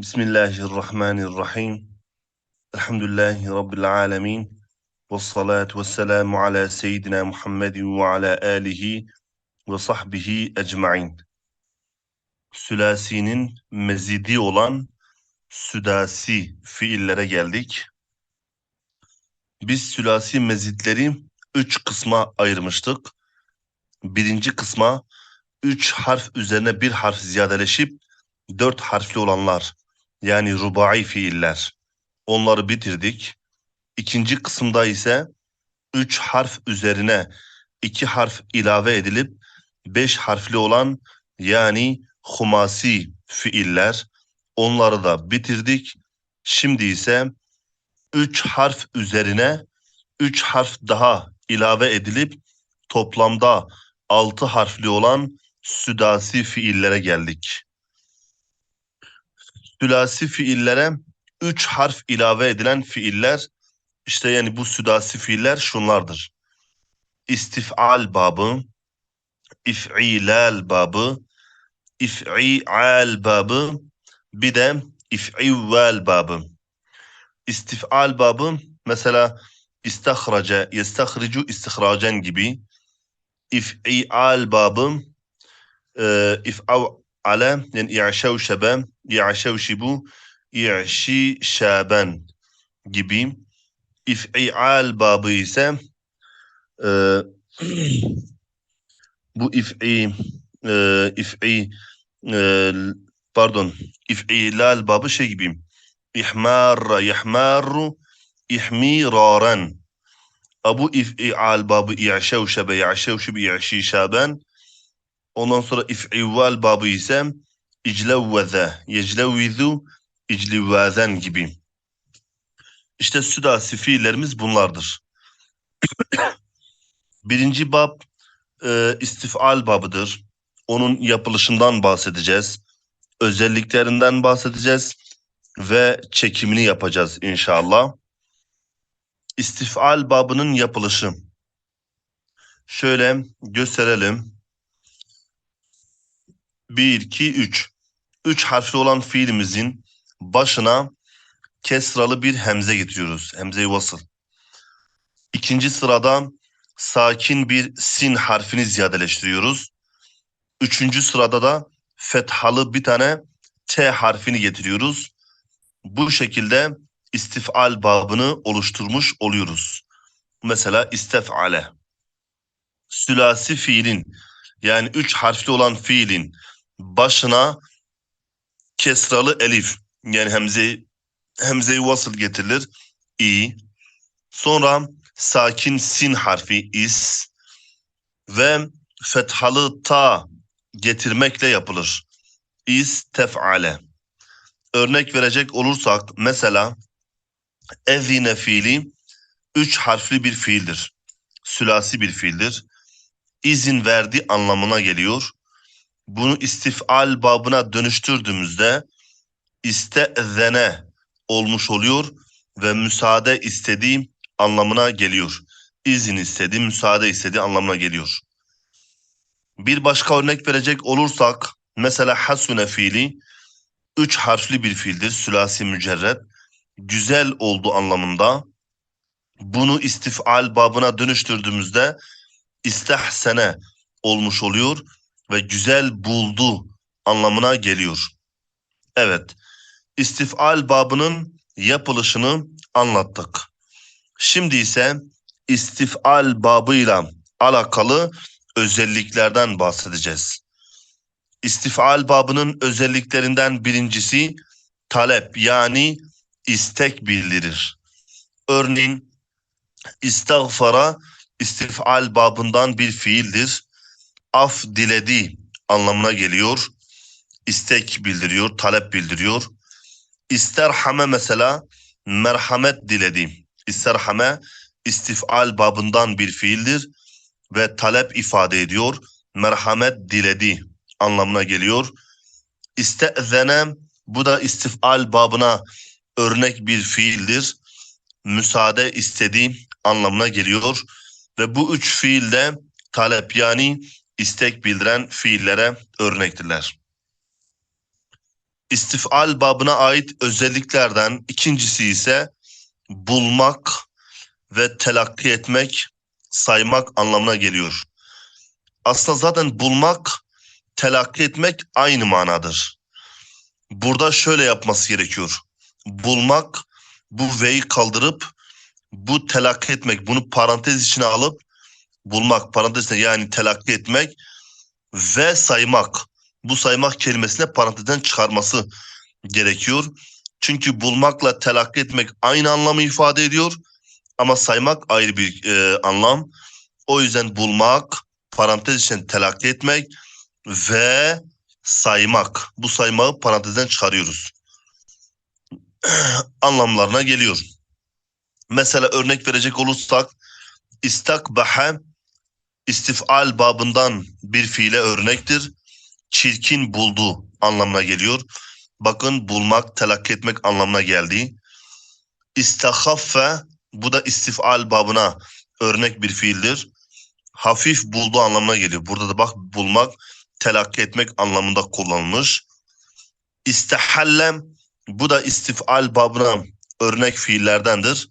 Bismillahirrahmanirrahim. Elhamdülillahi Rabbil alemin. Ve salatu ve selamu ala seyyidina Muhammedin ve ala alihi ve sahbihi ecma'in. Sülasinin mezidi olan südasi fiillere geldik. Biz sülasi mezitleri üç kısma ayırmıştık. Birinci kısma üç harf üzerine bir harf ziyadeleşip dört harfli olanlar yani rubai fiiller. Onları bitirdik. İkinci kısımda ise üç harf üzerine iki harf ilave edilip beş harfli olan yani humasi fiiller. Onları da bitirdik. Şimdi ise üç harf üzerine üç harf daha ilave edilip toplamda altı harfli olan südasi fiillere geldik. Sülasi fiillere üç harf ilave edilen fiiller işte yani bu südasi fiiller şunlardır. İstifal babı, if'ilal babı, if'ial babı, bir de if'ivval babı. İstifal babı mesela istahraca, yestahricu istihracen gibi. İf'ial babı, e, if'av ale yani i'şevşebe, i'şevşibu, i'şi şaben gibi. İf'ial babı ise e, bu if'i e, if'i e, pardon if'ilal babı şey gibi ihmar yahmaru ihmiraran Abu if'ial babı i'şevşebe i'şevşibu i'şi şaben ondan sonra if'ivval babı ise iclevveze yeclevvizu iclivvazen gibi işte südasi fiillerimiz bunlardır. Birinci bab e, istifal babıdır. Onun yapılışından bahsedeceğiz. Özelliklerinden bahsedeceğiz ve çekimini yapacağız inşallah. İstifal babının yapılışı. Şöyle gösterelim. 1, 2, 3. 3 harfli olan fiilimizin başına kesralı bir hemze getiriyoruz. Hemze-i vasıl. İkinci sırada sakin bir sin harfini ziyadeleştiriyoruz. Üçüncü sırada da fethalı bir tane T harfini getiriyoruz. Bu şekilde istifal babını oluşturmuş oluyoruz. Mesela istefale. Sülasi fiilin yani üç harfli olan fiilin başına kesralı elif yani hemze hemze-i vasıl getirilir. İ. Sonra sakin sin harfi is ve fethalı ta getirmekle yapılır. İs tef'ale. Örnek verecek olursak mesela ezine fiili üç harfli bir fiildir. Sülasi bir fiildir. İzin verdi anlamına geliyor. Bunu istifal babına dönüştürdüğümüzde iste'zene olmuş oluyor ve müsaade istediği anlamına geliyor. İzin istedi, müsaade istedi anlamına geliyor. Bir başka örnek verecek olursak mesela hasune fiili üç harfli bir fiildir. Sülasi mücerred. Güzel oldu anlamında. Bunu istifal babına dönüştürdüğümüzde istahsene olmuş oluyor ve güzel buldu anlamına geliyor. Evet istifal babının yapılışını anlattık. Şimdi ise istifal babıyla alakalı özelliklerden bahsedeceğiz. İstifal babının özelliklerinden birincisi talep yani istek bildirir. Örneğin istağfara istifal babından bir fiildir. Af diledi anlamına geliyor. İstek bildiriyor, talep bildiriyor. İsterhame mesela merhamet diledi. İsterhame istifal babından bir fiildir ve talep ifade ediyor. Merhamet diledi anlamına geliyor. İste'zene bu da istifal babına örnek bir fiildir. Müsaade istedi anlamına geliyor. Ve bu üç fiil de talep yani istek bildiren fiillere örnektirler. İstifal babına ait özelliklerden ikincisi ise bulmak ve telakki etmek, saymak anlamına geliyor. Aslında zaten bulmak, telakki etmek aynı manadır. Burada şöyle yapması gerekiyor. Bulmak, bu ve'yi kaldırıp bu telakki etmek, bunu parantez içine alıp bulmak, parantez içine yani telakki etmek ve saymak. Bu saymak kelimesine parantezden çıkarması gerekiyor. Çünkü bulmakla telakki etmek aynı anlamı ifade ediyor ama saymak ayrı bir e, anlam. O yüzden bulmak, parantez içinde telakki etmek ve saymak. Bu saymağı parantezden çıkarıyoruz. Anlamlarına geliyor. Mesela örnek verecek olursak istakbaha istifal babından bir fiile örnektir. Çirkin buldu anlamına geliyor. Bakın bulmak, telakki etmek anlamına geldi. İstahaffe bu da istifal babına örnek bir fiildir. Hafif buldu anlamına geliyor. Burada da bak bulmak, telakki etmek anlamında kullanılmış. İstehallem bu da istifal babına örnek fiillerdendir.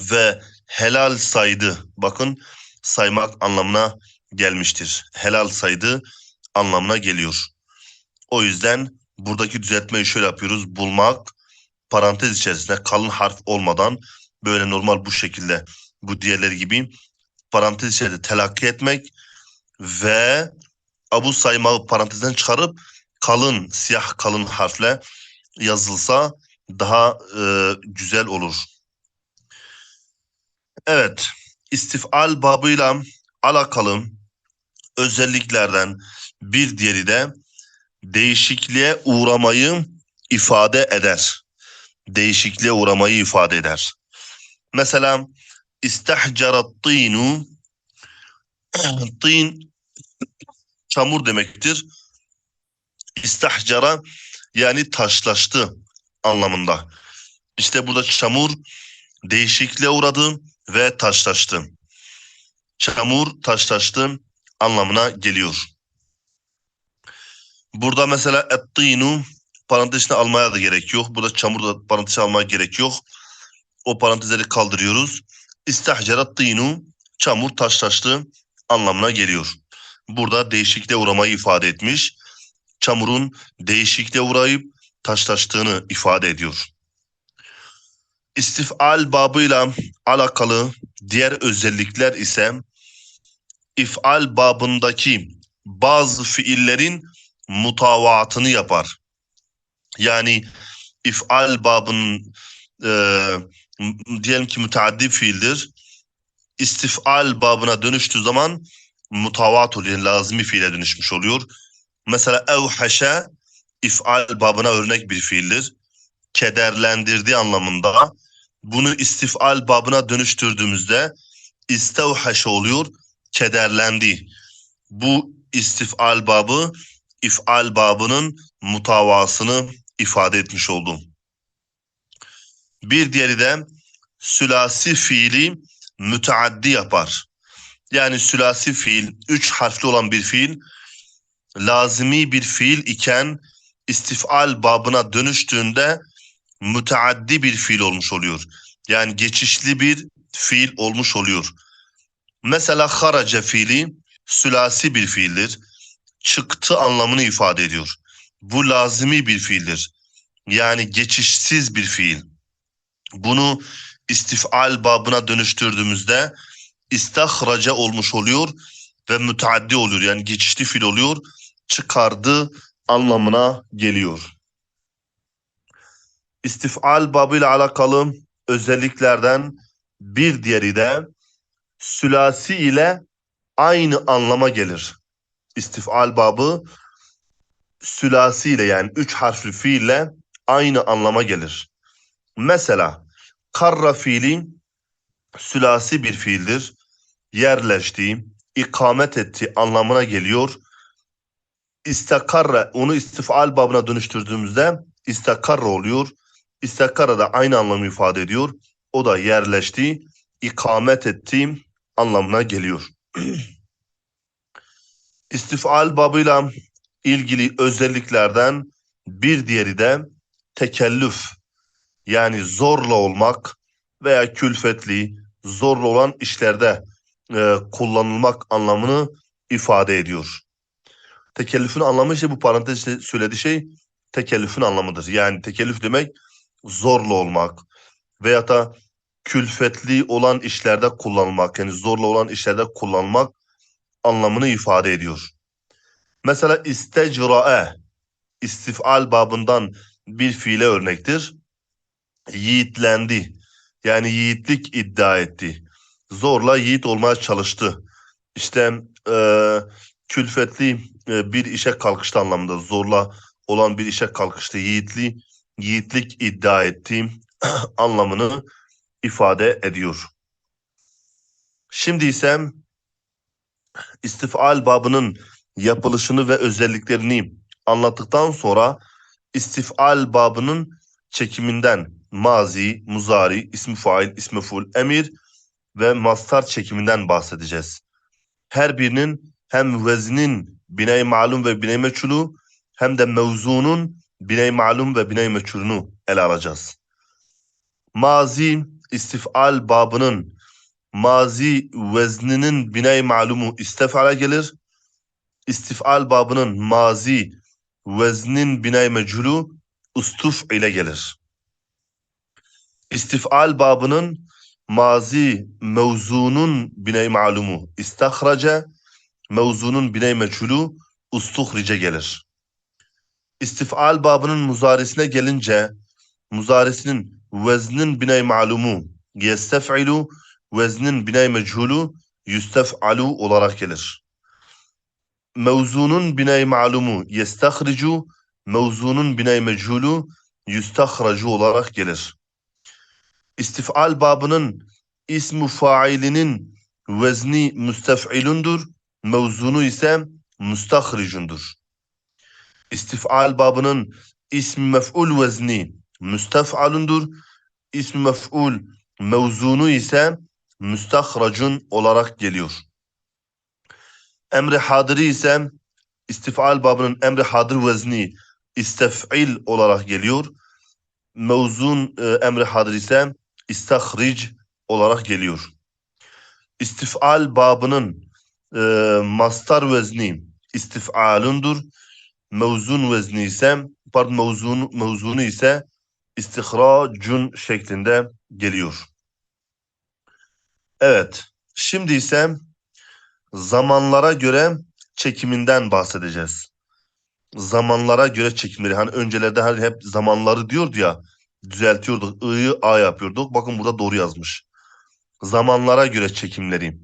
Ve helal saydı. Bakın saymak anlamına gelmiştir. Helal saydı anlamına geliyor. O yüzden buradaki düzeltmeyi şöyle yapıyoruz. Bulmak parantez içerisinde kalın harf olmadan böyle normal bu şekilde bu diğerleri gibi parantez içerisinde telakki etmek ve abu saymağı parantezden çıkarıp kalın siyah kalın harfle yazılsa daha e, güzel olur. Evet, istifal babıyla alakalı özelliklerden bir diğeri de değişikliğe uğramayı ifade eder. Değişikliğe uğramayı ifade eder. Mesela istahcarat tînu tîn çamur demektir. İstahcara yani taşlaştı anlamında. İşte burada çamur değişikliğe uğradı ve taşlaştı. Çamur taşlaştı anlamına geliyor. Burada mesela ettinu parantezine almaya da gerek yok. Burada çamur da parantez almaya gerek yok. O parantezleri kaldırıyoruz. İstahcerat tinu çamur taşlaştı anlamına geliyor. Burada değişikliğe uğramayı ifade etmiş. Çamurun değişikliğe uğrayıp taşlaştığını ifade ediyor. İstifal babıyla alakalı diğer özellikler ise ifal babındaki bazı fiillerin mutavaatını yapar. Yani ifal babının e, diyelim ki müteaddi fiildir. İstifal babına dönüştüğü zaman mutavat oluyor. Yani lazimi fiile dönüşmüş oluyor. Mesela evhaşe ifal babına örnek bir fiildir. Kederlendirdiği anlamında. Bunu istifal babına dönüştürdüğümüzde istevhaşe oluyor. Kederlendi. Bu istifal babı ifal babının mutavasını ifade etmiş oldum. Bir diğeri de sülasi fiili müteaddi yapar. Yani sülasi fiil, üç harfli olan bir fiil, lazimi bir fiil iken istifal babına dönüştüğünde müteaddi bir fiil olmuş oluyor. Yani geçişli bir fiil olmuş oluyor. Mesela haraca fiili sülasi bir fiildir. Çıktı anlamını ifade ediyor. Bu lazimi bir fiildir. Yani geçişsiz bir fiil. Bunu istifal babına dönüştürdüğümüzde istahraca olmuş oluyor ve müteaddi oluyor. Yani geçişli fiil oluyor. Çıkardı anlamına geliyor. İstifal babıyla alakalı özelliklerden bir diğeri de sülasi ile aynı anlama gelir. İstifal babı sülasi ile yani üç harfli fiille aynı anlama gelir. Mesela karra fiili sülasi bir fiildir. Yerleşti, ikamet etti anlamına geliyor. İstakarra onu istifal babına dönüştürdüğümüzde istakarra oluyor. İstakarra da aynı anlamı ifade ediyor. O da yerleşti, ikamet etti anlamına geliyor. İstifal babıyla ilgili özelliklerden Bir diğeri de tekellüf yani zorla olmak veya külfetli, zorla olan işlerde e, kullanılmak anlamını ifade ediyor. Tekellüfün anlamı işte bu parantezde söylediği şey tekellüfün anlamıdır. Yani tekellüf demek zorla olmak veya da külfetli olan işlerde kullanılmak yani zorla olan işlerde kullanmak anlamını ifade ediyor. Mesela istecra'e istifal babından bir fiile örnektir. Yiğitlendi. Yani yiğitlik iddia etti. Zorla yiğit olmaya çalıştı. İşte e, külfetli e, bir işe kalkıştı anlamında. Zorla olan bir işe kalkıştı. Yiğitli, yiğitlik iddia etti anlamını ifade ediyor. Şimdi ise istifal babının yapılışını ve özelliklerini anlattıktan sonra istifal babının çekiminden mazi, muzari, ismi fail, ismi ful, emir ve mastar çekiminden bahsedeceğiz. Her birinin hem veznin binay malum ve binay meçhulu hem de mevzunun binay malum ve binay meçhulunu ele alacağız. Mazi istifal babının mazi vezninin binay malumu istefale gelir. İstifal babının mazi veznin binay mechulu ustuf ile gelir. İstifal babının mazi mevzunun binay malumu istahraca mevzunun binay mechulu ustuhrice gelir. İstifal babının muzarisine gelince muzarisinin veznin binay malumu yestef'ilu veznin binay mechulu yüstef'alu olarak gelir. Mevzunun binay malumu yestahricu mevzunun binay mechulu yüstahracu olarak gelir. İstifal babının ismu failinin vezni müstef'ilundur, mevzunu ise müstahricundur. İstifal babının ismi mef'ul vezni müstef'alundur, ismi mef'ul mevzunu ise müstahracun olarak geliyor. Emri hadiri ise istifal babının emri hadir vezni istef'il olarak geliyor. Mevzun e, emri hadir ise istahric olarak geliyor. İstifal babının e, mastar vezni istifalundur. Mevzun vezni ise pardon mevzun, mevzunu ise istihracun şeklinde geliyor. Evet. Şimdi ise zamanlara göre çekiminden bahsedeceğiz. Zamanlara göre çekimleri. Hani öncelerde hani hep zamanları diyordu ya düzeltiyorduk. I'yı A yapıyorduk. Bakın burada doğru yazmış. Zamanlara göre çekimleri.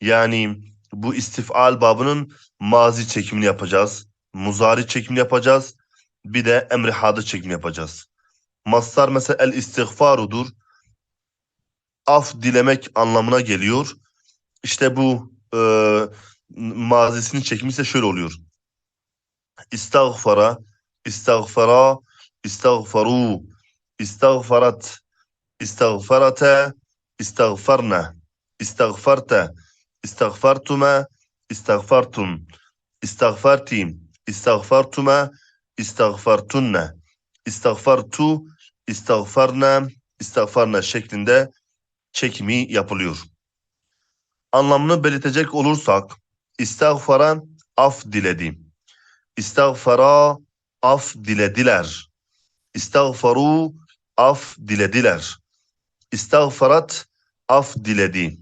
Yani bu istifal babının mazi çekimini yapacağız. Muzari çekimini yapacağız. Bir de emri hadı çekimi yapacağız. Mastar mesela el istiğfarudur. Af dilemek anlamına geliyor. İşte bu e, mazisinin çekimi ise şöyle oluyor. İstağfara, istağfara, istağfaru, istağfarat, istağfarate, istağfarna, istağfarte, istağfartuma, istağfartum, istağfartim, istağfartuma, istağfartunne, istağfartu, istağfarna, istağfarna şeklinde çekimi yapılıyor. Anlamını belirtecek olursak, istağfara af diledi. İstağfara af dilediler. İstağfaru af dilediler. İstağfarat af diledi.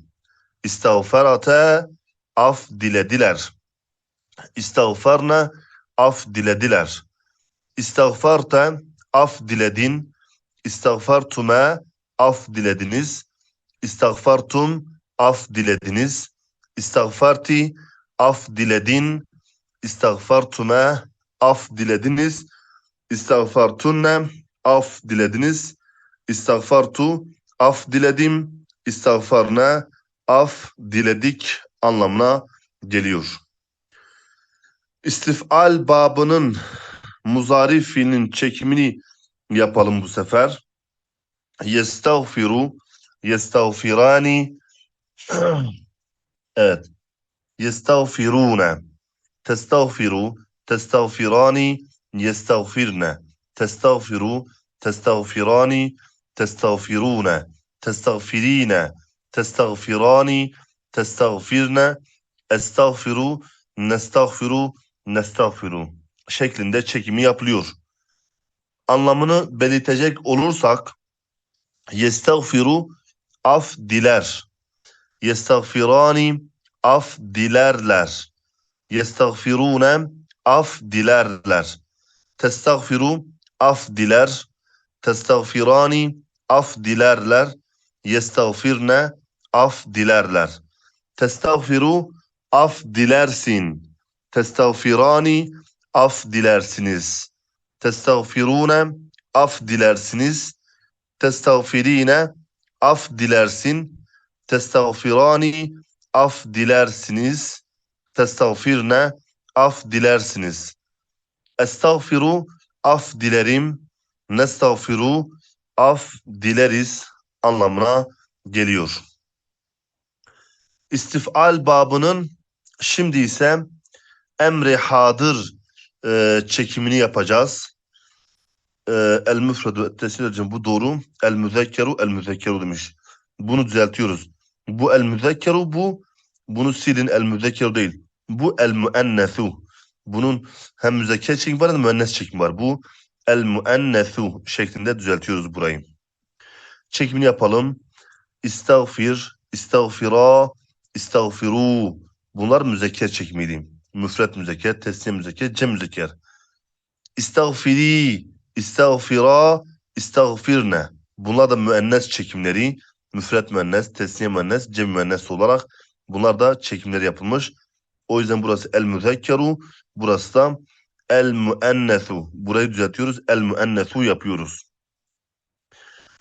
İstağfarate af dilediler. İstağfarna af dilediler. İstağfarta af diledin. İstağfartume af dilediniz. İstağfartum af dilediniz. İstağfarti af diledin. İstağfartume af dilediniz. İstağfartunne af dilediniz. İstağfartu af diledim. İstağfarna af diledik anlamına geliyor. İstifal babının muzari fiilinin çekimini yapalım bu sefer. Yestağfiru, yestağfirani. evet. Yestağfirune, testağfiru, testağfirani, yestağfirne, testağfiru, testağfirani, testağfirune, testağfirine, testağfirani, testağfirne, estağfiru, nestağfiru, nestağfiru şeklinde çekimi yapılıyor. Anlamını belirtecek olursak yestağfiru af diler. Yestağfirani af dilerler. Yestağfirune af dilerler. Testağfiru af diler. Testağfirani af dilerler. Yestağfirne af dilerler. Testağfiru af dilersin. Testağfirani af dilersiniz. Testağfirune af dilersiniz. Testağfirine af dilersin. Testağfirani af dilersiniz. Testağfirne af dilersiniz. Estağfiru af dilerim. Nestağfiru af dileriz anlamına geliyor. İstifal babının şimdi ise emri hadır e, çekimini yapacağız. E, el müfredu tesir bu doğru. El müzekkeru el müzekkeru demiş. Bunu düzeltiyoruz. Bu el müzekkeru bu. Bunu silin el müzekkeru değil. Bu el müennesu. Bunun hem müzekker çekimi var hem müennes çekimi var. Bu el müennesu şeklinde düzeltiyoruz burayı. Çekimini yapalım. İstağfir, istağfira, istağfiru. Bunlar müzekker çekimiydi. Müfret müzekker, tesniye müzekker, cem müzekker. İstağfiri, istağfira, istağfirne. Bunlar da müennes çekimleri. Müfret müennes, tesniye müennes, cem müennes olarak bunlar da çekimleri yapılmış. O yüzden burası el müzekkeru, burası da el müennesu. Burayı düzeltiyoruz. El müennesu yapıyoruz.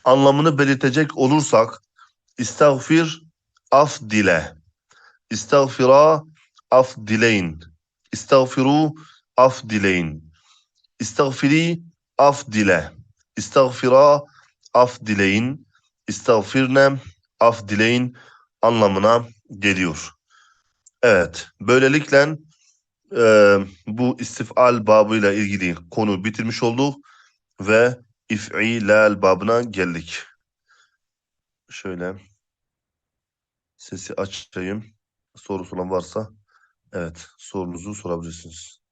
Anlamını belirtecek olursak istağfir af dile. İstağfira af dileyin. İstağfiru af dileyin. İstağfiri af dile. İstağfira af dileyin. İstağfirne af dileyin anlamına geliyor. Evet, böylelikle e, bu istifal babıyla ilgili konu bitirmiş olduk ve if'ilal babına geldik. Şöyle sesi açayım. Sorusu olan varsa evet sorunuzu sorabilirsiniz.